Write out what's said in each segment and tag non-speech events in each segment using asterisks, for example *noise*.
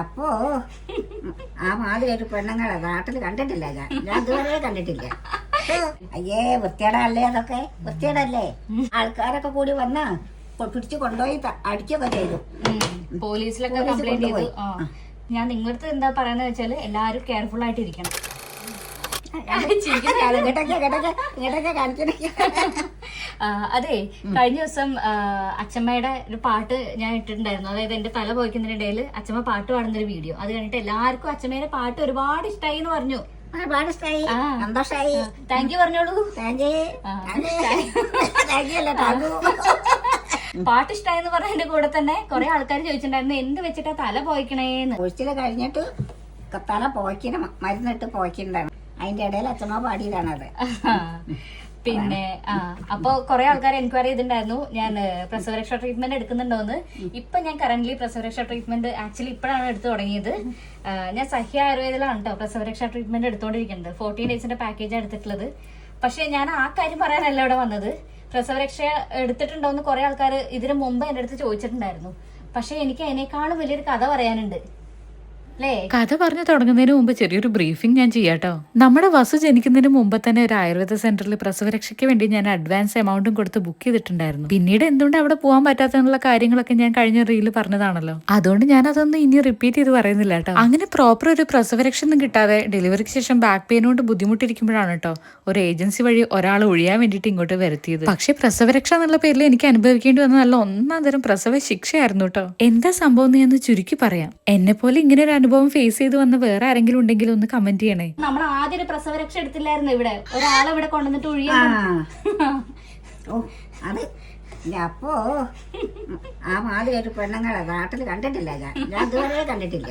അപ്പോ ആ മാതിരി ഒരു പെണ്ണുങ്ങളെ നാട്ടിൽ കണ്ടിട്ടില്ല ഞാൻ. ഞാൻ ഇതുവരെ കണ്ടിട്ടില്ല. അയ്യേ വൃത്തിയേടല്ലേ അതൊക്കെ? വൃത്തിയേടല്ലേ ആൾക്കാരൊക്കെ കൂടി വന്നാ പിടിച്ചു കൊണ്ടുപോയി അടിക്കൊക്കെ ചെയ്തു. പോലീസിലൊക്കെ കംപ്ലൈന്റ് ചെയ്തു. ഞാൻ നിങ്ങളടുത്ത് എന്താ പറയുന്നത് വെച്ചാൽ എല്ലാരും കെയർഫുൾ ആയിട്ട് ഇരിക്കണം *laughs* അതെ കഴിഞ്ഞ ദിവസം അച്ചമ്മയുടെ അച്ഛമ്മയുടെ ഒരു പാട്ട് ഞാൻ ഇട്ടിട്ടുണ്ടായിരുന്നു. അതായത് എന്റെ തല പോയിക്കുന്നതിനിടയിൽ അച്ഛമ്മ പാട്ട് പാടുന്ന ഒരു വീഡിയോ. അത് കഴിഞ്ഞിട്ട് എല്ലാവർക്കും അച്ഛമ്മയുടെ പാട്ട് ഒരുപാട് ഇഷ്ടമായി എന്ന് പറഞ്ഞു. ഒരുപാട് ഇഷ്ടമായി. സന്തോഷമായി താങ്ക് യു പറഞ്ഞോളൂ. Thank you. താങ്ക് യു അല്ല താങ്ക് യു പാട്ട് ഇഷ്ടമായെന്ന് പറഞ്ഞതിന്റെ കൂടെ തന്നെ കുറെ ആൾക്കാർ ചോദിച്ചിട്ടുണ്ടായിരുന്നു എന്ത് വെച്ചിട്ടാ തല പോയിക്കണേന്ന്? ഒഴിച്ചിൽ കഴിഞ്ഞിട്ട് തല പോയിക്കണ മരുന്നിട്ട് പോയ്ക്കുന്നതാണ് അതിന്റെ ഇടയിൽ അച്ഛമ്മ പാടിയതാണത് പിന്നെ ആ അപ്പൊ കുറെ ആൾക്കാർ എൻക്വയറി ചെയ്തിട്ടുണ്ടായിരുന്നു. ഞാൻ പ്രസവരക്ഷ ട്രീറ്റ്മെന്റ് എടുക്കുന്നുണ്ടോന്ന്. ഇപ്പൊ ഞാൻ കറന്റ് പ്രസവരക്ഷ ട്രീറ്റ്മെന്റ് ആക്ച്വലി ഇപ്പോഴാണ് എടുത്തു തുടങ്ങിയത്. ഞാൻ സഹ്യ ആയുർവേദിലാണ് കേട്ടോ പ്രസവരക്ഷ ട്രീറ്റ്മെന്റ് എടുത്തോണ്ടിരിക്കുന്നത്. ഫോർട്ടീൻ ഡേയ്സിന്റെ പാക്കേജ് എടുത്തിട്ടുള്ളത്. പക്ഷെ ഞാൻ ആ കാര്യം പറയാനല്ല ഇവിടെ വന്നത്. പ്രസവരക്ഷ എടുത്തിട്ടുണ്ടോന്ന് കുറെ ആൾക്കാർ ഇതിനു മുമ്പ് എന്റെ അടുത്ത് ചോദിച്ചിട്ടുണ്ടായിരുന്നു. പക്ഷെ എനിക്ക് അതിനേക്കാളും വലിയൊരു കഥ പറയാനുണ്ട്. കഥ പറഞ്ഞു തുടങ്ങുന്നതിന് മുമ്പ് ചെറിയൊരു ബ്രീഫിംഗ് ഞാൻ ചെയ്യാട്ടോ. നമ്മുടെ വസു ജനിക്കുന്നതിന് മുമ്പ് തന്നെ ഒരു ആയുർവേദ സെന്ററിൽ പ്രസവരക്ഷയ്ക്ക് വേണ്ടി ഞാൻ അഡ്വാൻസ് എമൗണ്ടും കൊടുത്ത് ബുക്ക് ചെയ്തിട്ടുണ്ടായിരുന്നു. പിന്നീട് എന്തുകൊണ്ട് അവിടെ പോകാൻ പറ്റാത്തതിനുള്ള കാര്യങ്ങളൊക്കെ ഞാൻ കഴിഞ്ഞ റീൽ പറഞ്ഞതാണല്ലോ. അതുകൊണ്ട് ഞാൻ അതൊന്നും ഇനി റിപ്പീറ്റ് ചെയ്ത് പറയുന്നില്ല കേട്ടോ. അങ്ങനെ പ്രോപ്പർ ഒരു പ്രസവരക്ഷ ഒന്നും കിട്ടാതെ ഡെലിവറിക്ക് ശേഷം ബാക്ക് പെയിൻ കൊണ്ട് ബുദ്ധിമുട്ടിരിക്കുമ്പോഴാണ് കേട്ടോ ഒരു ഏജൻസി വഴി ഒരാൾ ഒഴിയാൻ വേണ്ടിയിട്ട് ഇങ്ങോട്ട് വരുത്തിയത്. പക്ഷേ പ്രസവരക്ഷ എന്നുള്ള പേരിൽ എനിക്ക് അനുഭവിക്കേണ്ടി വന്ന നല്ല ഒന്നാം തരം പ്രസവ ശിക്ഷയായിരുന്നു കേട്ടോ. എന്താ സംഭവം എന്ന് ചുരുക്കി പറയാം. എന്നെ പോലെ ഇങ്ങനെ ഒരു അനുഭവം ഫേസ് ചെയ്ത് വന്ന വേറെ ആരെങ്കിലും ഉണ്ടെങ്കിൽ ഒന്ന് കമന്റ് ചെയ്യണേ. നമ്മൾ ആദ്യം ഒരു പ്രസവരക്ഷ എടുത്തില്ലായിരുന്നു ഇവിടെ. ഒരാളെ ഇവിടെ കൊണ്ടുവന്നിട്ട് അത് ഇല്ല, അപ്പോ ആ മാതിരി ഒരു പെണ്ണുങ്ങളെ നാട്ടിൽ കണ്ടിട്ടില്ല ഞാൻ. ഞാൻ ഇതുവരെ കണ്ടിട്ടില്ല.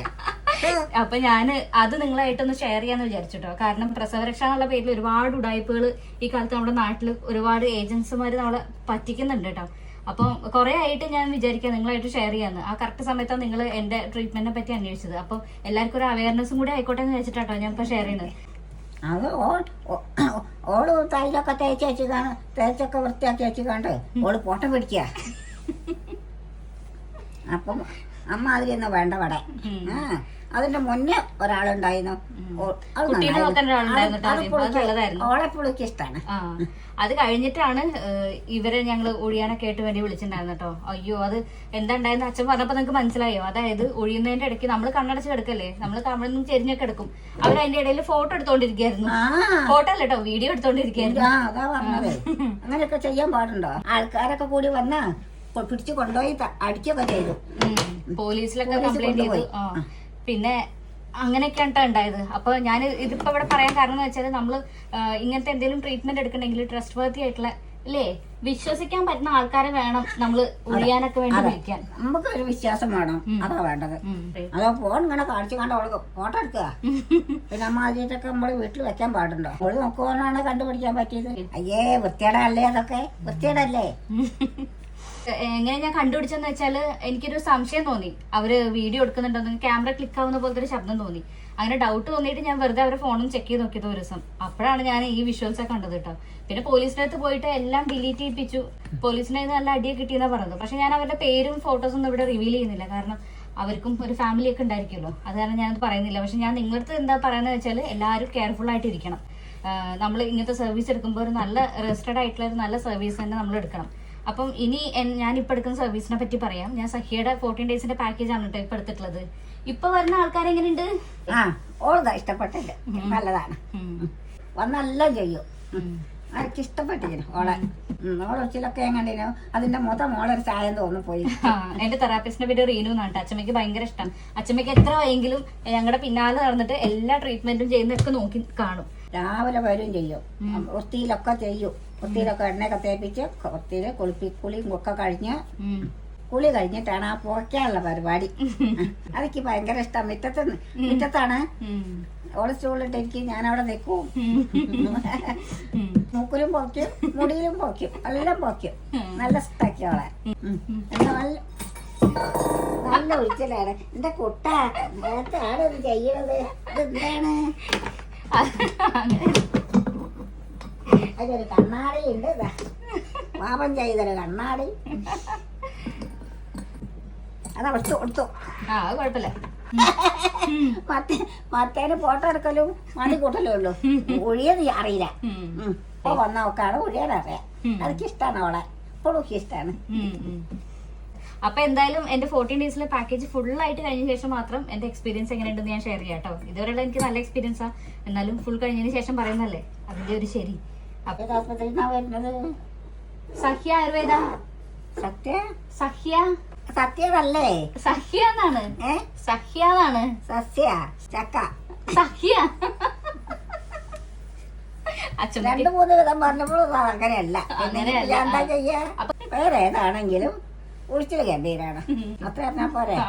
അപ്പൊ ഞാൻ അത് നിങ്ങളായിട്ടൊന്ന് ഷെയർ ചെയ്യാന്ന് വിചാരിച്ചിട്ടോ. കാരണം പ്രസവരക്ഷ എന്നുള്ള പേരിൽ ഒരുപാട് ഉടായ്പകൾ ഈ കാലത്ത് നമ്മുടെ നാട്ടിൽ ഒരുപാട് ഏജൻസിമാര് നമ്മളെ പറ്റിക്കുന്നുണ്ട് കേട്ടോ. അപ്പം കുറെ ആയിട്ട് ഞാൻ വിചാരിക്കാം നിങ്ങളായിട്ട് ഷെയർ ചെയ്യാന്ന്. ആ കറക്റ്റ് സമയത്താണ് നിങ്ങൾ എന്റെ ട്രീറ്റ്മെന്റിനെ പറ്റി അന്വേഷിച്ചത്. അപ്പൊ എല്ലാവർക്കും ഒരു അവയർനെസ്സും കൂടി ആയിക്കോട്ടെ എന്ന് വെച്ചിട്ടാട്ടോ ഞാൻ ഇപ്പൊ ഷെയർ ചെയ്യുന്നത്. അത് ഓൾ ഓൾ തൈലൊക്കെ തേച്ച് വെച്ച് കാണും തേച്ചൊക്കെ വൃത്തിയാക്കി വെച്ച് കണ്ട് ഓൾ പൊട്ട പിടിക്കുക *laughs* അപ്പം അമ്മ അതിലൊന്നും വേണ്ട വടെ ആ. അതിന്റെ മുന്നേ ഒരാളുണ്ടായിരുന്നു. കുട്ടീനെ. നോക്കാൻ. ഓളെ പുള്ളിക്ക് ഇഷ്ടമാണ് അത് കഴിഞ്ഞിട്ടാണ് ഇവരെ ഞങ്ങൾ ഒഴിയാനൊക്കെ കേട്ട് വേണ്ടി വിളിച്ചിട്ടുണ്ടായിരുന്നു കേട്ടോ. അയ്യോ അത് എന്താ ഉണ്ടായെന്ന് അച്ഛൻ പറഞ്ഞപ്പോ നിങ്ങൾക്ക് മനസ്സിലായോ? അതായത് ഒഴിയുന്നതിന്റെ ഇടയ്ക്ക് നമ്മൾ കണ്ണടച്ച് കിടക്കല്ലേ? നമ്മൾ കമിഴ്ന്നും ചെരിഞ്ഞൊക്കെ എടുക്കും. അവർ അതിന്റെ ഇടയിൽ ഫോട്ടോ എടുത്തോണ്ടിരിക്കായിരുന്നു. ഫോട്ടോ അല്ല കേട്ടോ വീഡിയോ എടുത്തോണ്ടിരിക്കായിരുന്നു. അങ്ങനെയൊക്കെ ചെയ്യാൻ പാടുണ്ടോ? ആൾക്കാരൊക്കെ കൂടി വന്നാ പിടിച്ചു കൊണ്ടുപോയി അടിക്കൊക്കെ ചെയ്തു. പോലീസിലൊക്കെ കംപ്ലൈന്റ് ചെയ്തു. പിന്നെ അങ്ങനെയൊക്കെയാണ് ഉണ്ടായത്. അപ്പൊ ഞാൻ ഇതിപ്പോ ഇവിടെ പറയാൻ കാരണം എന്ന് വെച്ചാൽ നമ്മൾ ഇങ്ങനത്തെ എന്തെങ്കിലും ട്രീറ്റ്മെന്റ് എടുക്കണമെങ്കിൽ ട്രസ്റ്റ് വർത്തി ആയിട്ടുള്ള അല്ലേ വിശ്വസിക്കാൻ പറ്റുന്ന ആൾക്കാരെ വേണം നമ്മൾ ഒഴിയാനൊക്കെ വേണ്ടി വിളിക്കാൻ. നമുക്ക് ഒരു വിശ്വാസം വേണം. അതാ വേണ്ടത്. അതാ ഫോൺ ഇങ്ങനെ കാണിച്ചു കണ്ട അവൾക്ക് ഫോട്ടോ എടുക്കുക. *laughs* പിന്നെ അമ്മ ആദ്യമായിട്ടൊക്കെ നമ്മൾ വീട്ടിൽ വെക്കാൻ പാടുണ്ടോ? അവൾ നോക്കുവാനാണ് കണ്ടുപിടിക്കാൻ പറ്റിയത്. അയ്യേ വൃത്തിയേടല്ലേ അതൊക്കെ? വൃത്തിയേടല്ലേ *laughs* എങ്ങനെ ഞാൻ കണ്ടുപിടിച്ചെന്ന് വെച്ചാൽ എനിക്കൊരു സംശയം തോന്നി. അവർ വീഡിയോ എടുക്കുന്നുണ്ടോ ക്യാമറ ക്ലിക്ക് ആവുന്ന പോലത്തെ ഒരു ശബ്ദം തോന്നി. അങ്ങനെ ഡൗട്ട് തോന്നിയിട്ട് ഞാൻ വെറുതെ അവരുടെ ഫോണും ചെക്ക് ചെയ്ത് നോക്കിയത് ഒരു ദിവസം. അപ്പോഴാണ് ഞാൻ ഈ വിഷ്വൽസ് ഒക്കെ കണ്ടത് കേട്ടോ. പിന്നെ പോലീസിന്റെ അടുത്ത് പോയിട്ട് എല്ലാം ഡിലീറ്റ് ചെയ്യിപ്പിച്ചു. പോലീസിനെ നല്ല അടിയെ കിട്ടിയെന്നാ പറഞ്ഞത്. പക്ഷെ ഞാൻ അവരുടെ പേരും ഫോട്ടോസും ഒന്നും ഇവിടെ റിവീൽ ചെയ്യുന്നില്ല. കാരണം അവർക്കും ഒരു ഫാമിലി ഒക്കെ ഉണ്ടായിരിക്കുമല്ലോ. അത് കാരണം ഞാനത് പറയുന്നില്ല. പക്ഷെ ഞാൻ നിങ്ങളടുത്ത് എന്താ പറയുന്നത് വെച്ചാൽ എല്ലാവരും കെയർഫുൾ ആയിട്ട് ഇരിക്കണം. നമ്മൾ ഇങ്ങനത്തെ സർവീസ് എടുക്കുമ്പോൾ ഒരു നല്ല റെസ്റ്റഡ് ആയിട്ടുള്ള ഒരു നല്ല സർവീസ് തന്നെ നമ്മൾ എടുക്കണം. അപ്പം ഇനി ഞാൻ ഇപ്പൊ എടുക്കുന്ന സർവീസിനെ പറ്റി പറയാം. ഞാൻ സഹിയുടെ ഫോർട്ടീൻ ഡേയ്സിന്റെ പാക്കേജ് ആണ് കേട്ടോ ഇപ്പൊ എടുത്തിട്ടുള്ളത്. ഇപ്പൊ വരുന്ന ആൾക്കാർ എങ്ങനെയുണ്ട്? ആ ഓളതാ ഇഷ്ടപ്പെട്ടില്ല നല്ലതാണ്. വന്നെല്ലാം ചെയ്യും. എനിക്ക് ഇഷ്ടപ്പെട്ടിരുന്നു ഓളെ. ഓളൊച്ചിലൊക്കെ എങ്ങനെയോ അതിന്റെ മൊത്തം മോളൊരു ചായം തോന്നിപ്പോയി ആ, എന്റെ തെറാപ്പിസ്റ്റിന്റെ പേര് റീനു എന്നാണ് അച്ഛമ്മയ്ക്ക് ഭയങ്കര ഇഷ്ടം. അച്ഛമ്മയ്ക്ക് എത്ര വയെങ്കിലും ഞങ്ങളുടെ പിന്നാലെ നടന്നിട്ട് എല്ലാ ട്രീറ്റ്മെന്റും ചെയ്യുന്നതൊക്കെ നോക്കി കാണും. രാവിലെ വരും ചെയ്യും. വൃത്തിയിലൊക്കെ ചെയ്യും. വൃത്തിയിലൊക്കെ എണ്ണയൊക്കെ തേപ്പിച്ച് വൃത്തിയിൽ കുളിപ്പി കുളിയും ഒക്കെ കഴിഞ്ഞ്. കുളി കഴിഞ്ഞിട്ടാണ് ആ പോക്കാനുള്ള പരിപാടി. *laughs* അതൊക്കെ ഭയങ്കര ഇഷ്ടം. മിറ്റത്ത് മിറ്റത്താണ്. ഓൾ സ്റ്റൂളിട്ടിരിക്കും. ഞാൻ അവിടെ നിൽക്കും. മൂക്കിലും പൊക്കും മുടിയിലും പൊക്കും എല്ലാം പൊക്കും നല്ല ഇഷ്ടമാക്കി അവളെ. നല്ല നല്ല ഒഴിച്ചിലാണ് എന്റെ കുട്ട നേരത്താണ് ഇത് ചെയ്യണത്? ഇതെന്താണ്? അതൊരു കണ്ണാടി ഉണ്ട് പാപം ചെയ്തൊരു കണ്ണാടി. അതാ എടുത്തു എടുത്തു ആ അത് കുഴപ്പമില്ല. മത്തേ മത്തേന് ഫോട്ടോ എടുക്കലും മണി കൂട്ടലും ഉള്ളു. ഒഴിയത് അറിയില്ല. ഇപ്പൊ വന്ന വന്നവക്കാണ് ഒഴിയാനറിയാം. അതൊക്കെ ഇഷ്ടമാണ് അവളെ. ഇപ്പോഴും ഇഷ്ടമാണ്. അപ്പൊ എന്തായാലും എന്റെ ഫോർട്ടീൻ ഡേയ്സിലെ പാക്കേജ് ഫുൾ ആയിട്ട് കഴിഞ്ഞ ശേഷം മാത്രം എന്റെ എക്സ്പീരിയൻസ് എങ്ങനെയുണ്ടെന്ന് ഞാൻ ഷെയർ ചെയ്യാം കേട്ടോ ഇതുവരെയുള്ള എനിക്ക് നല്ല എക്സ്പീരിയൻസാ എന്നാലും ഫുൾ കഴിഞ്ഞതിന് ശേഷം പറയുന്നല്ലേ അതിന്റെ ഒരു ശരി. സഹ്യ ആയുർവേദ. സത്യ? സഹ്യ. സത്യതല്ലേ സഹ്യ എന്നാണ്? സഹ്യ എന്നാണ്? സസ്യ. ചക്ക. സഹ്യ. രണ്ടു മൂന്ന് വിധം പറഞ്ഞപ്പോഴും അങ്ങനെയല്ല. അങ്ങനെ എന്താ ചെയ്യാ? വേറെ ഏതാണെങ്കിലും ഒഴിച്ചിൽ ഗംഭീരാണ് അത്ര പറഞ്ഞാ പോരെ? ആ